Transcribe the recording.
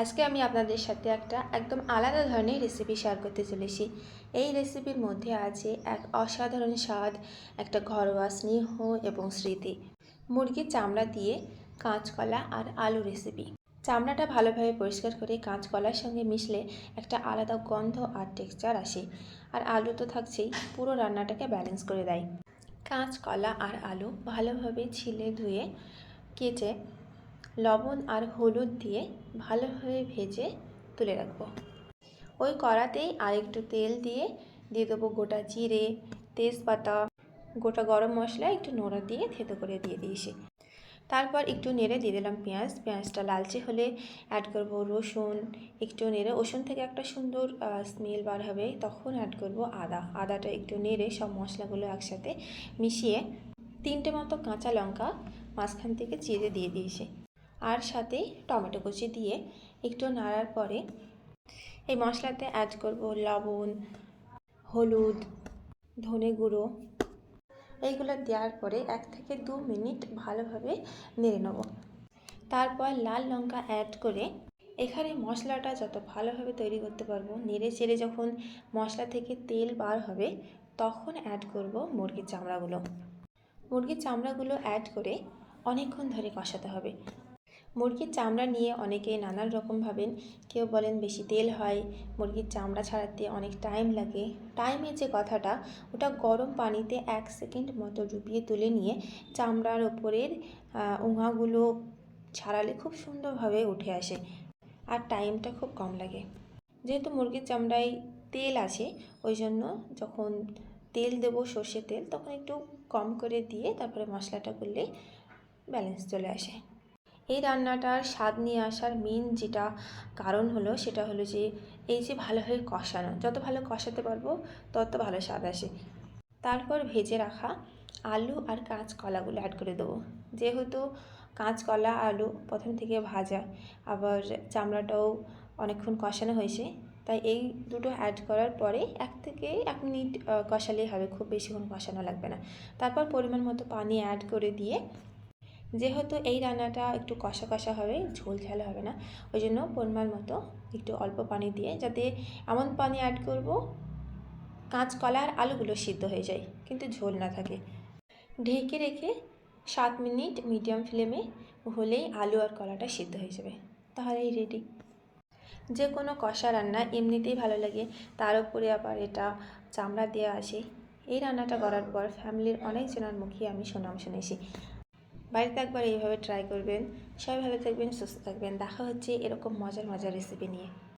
আজকে আমি আপনাদের সাথে একটা একদম আলাদা ধরনের রেসিপি শেয়ার করতে চলেছি। এই রেসিপির মধ্যে আছে এক অসাধারণ স্বাদ, একটা ঘরোয়া স্নেহ এবং স্মৃতি। মুরগির চামড়া দিয়ে কাঁচকলা আর আলু রেসিপি চামড়াটা ভালোভাবে পরিষ্কার করে কাঁচকলার সঙ্গে মিশলে একটা আলাদা গন্ধ আর টেক্সচার আসে। আর আলু তো থাকছেই, পুরো রান্নাটাকে ব্যালেন্স করে দেয়। কাঁচকলা আর আলু ভালোভাবে ছিলে ধুয়ে কেটে লবণ আর হলুদ দিয়ে ভালোভাবে ভেজে তুলে রাখব। ওই কড়াতেই আরেকটু তেল দিয়ে দিয়ে দেবো গোটা জিরে, তেজপাতা, গোটা গরম মশলা একটু নোড়া দিয়ে থেতো করে দিয়ে দিয়েছি। তারপর একটু নেড়ে দিয়ে দিলাম পেঁয়াজ। পেঁয়াজটা লালচে হলে অ্যাড করব রসুন। একটু নেড়ে রসুন থেকে একটা সুন্দর স্মেল বার হবে, তখন অ্যাড করব আদা। আদাটা একটু নেড়ে সব মশলাগুলো একসাথে মিশিয়ে তিনটে মতো কাঁচা লঙ্কা মাঝখান থেকে চিড়ে দিয়ে দিয়েছি। আর সাথে টমেটো কুচি দিয়ে একটু নাড়ার পরে এই মশলাতে অ্যাড করব লবণ, হলুদ, ধনে গুঁড়ো। এইগুলো দেওয়ার পরে এক থেকে দু মিনিট ভালোভাবে নেড়ে নেব। তারপর লাল লঙ্কা অ্যাড করে এখানে মশলাটা যত ভালোভাবে তৈরি করতে পারব, নেড়ে চেড়ে যখন মশলা থেকে তেল বার হবে, তখন অ্যাড করব মুরগির চামড়াগুলো। মুরগির চামড়াগুলো অ্যাড করে অনেকক্ষণ ধরে কষাতে হবে। মুরগির চামড়া নিয়ে অনেকে নানান রকম ভাবেন। কেউ বলেন বেশি তেল হয়, মুরগির চামড়া ছাড়াতে অনেক টাইম লাগে। টাইমের যে কথাটা, ওটা গরম পানিতে এক সেকেন্ড মতো ডুবিয়ে তুলে নিয়ে চামড়ার ওপরের উঙাগুলো ছাড়ালে খুব সুন্দরভাবে উঠে আসে আর টাইমটা খুব কম লাগে। যেহেতু মুরগির চামড়ায় তেল আছে, ওই জন্য যখন তেল দেবো সর্ষের তেল, তখন একটু কম করে দিয়ে তারপরে মশলাটা করলে ব্যালেন্স চলে আসে। এই রান্নাটার স্বাদ নিয়ে আসার মেন যেটা কারণ হলো, সেটা হলো যে, এই যে ভালোভাবে কষানো, যত ভালো কষাতে পারব, তত ভালো স্বাদ আসে। তারপর ভেজে রাখা আলু আর কাঁচকলাগুলো অ্যাড করে দেবো। যেহেতু কাঁচকলা, আলু প্রথম থেকে ভাজা, আবার চামড়াটাও অনেকক্ষণ কষানো হয়েছে, তাই এই দুটো অ্যাড করার পরে এক থেকে এক মিনিট কষালেই হবে, খুব বেশিক্ষণ কষানো লাগবে না। তারপর পরিমাণ মতো পানি অ্যাড করে দিয়ে যেহেতু এই রান্নাটা একটু কষা কষা হবে, ঝোল ঝাল হবে না, ওই জন্য পরিমাণ মতো একটু অল্প পানি দিয়ে যাতে এমন পানি অ্যাড করব, কাঁচকলা আর আলুগুলো সিদ্ধ হয়ে যায়, কিন্তু ঝোল না থাকে। ঢেকে রেখে সাত মিনিট মিডিয়াম ফ্লেমে হলেই আলু আর কলাটা সিদ্ধ হয়ে যাবে। তাহলেই রেডি যে কোনো কষা রান্না এমনিতেই ভালো লাগে, তার উপরে আবার এটা চামড়া দেওয়া আসে। এই রান্নাটা করার পর ফ্যামিলির অনেকজনের মুখে আমি সুনাম শুনেছি। বাড়িতে একবার এইভাবে ট্রাই করবেন, সবাই ভালো থাকবেন, সুস্থ থাকবেন। দেখা হচ্ছে এরকম মজার মজার রেসিপি নিয়ে।